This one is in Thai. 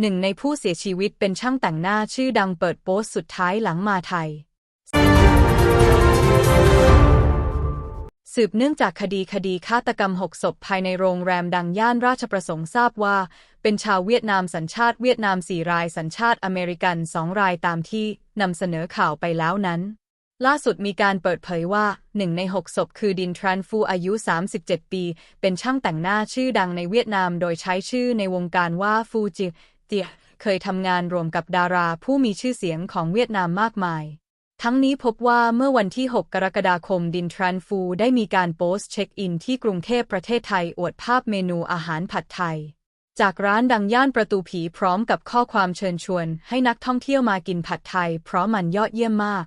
หนึ่งในผู้เสียชีวิตเป็นช่างแต่งหน้าชื่อดังเปิดโพสต์สุดท้ายหลังมาไทย สืบเนื่องจากคดีคดีฆาตกรรมหกศพภายในโรงแรมดังย่านราชประสงค์ทราบว่า เป็นชาวเวียดนามสัญชาติเวียดนามสี่รายสัญชาติอเมริกันสองรายตามที่นำเสนอข่าวไปแล้วนั้น ล่าสุดมีการเปิดเผยว่าหนึ่งในหกศพคือดินทรันฟูอายุ 37 ปี เป็นช่างแต่งหน้าชื่อดังในเวียดนามโดยใช้ชื่อในวงการว่าฟูจิ เตีย เคยทำงานรวมกับดาราผู้มีชื่อเสียงของเวียดนามมากมาย ทั้งนี้พบว่าเมื่อวันที่ 6 กรกฎาคมดินทรันฟูได้มีการโพสต์เช็คอินที่กรุงเทพประเทศไทยอวดภาพเมนูอาหารผัดไทย จากร้านดังย่านประตูผีพร้อมกับข้อความเชิญชวน ให้นักท่องเที่ยวมากินผัดไทยเพราะมันยอดเยี่ยมมาก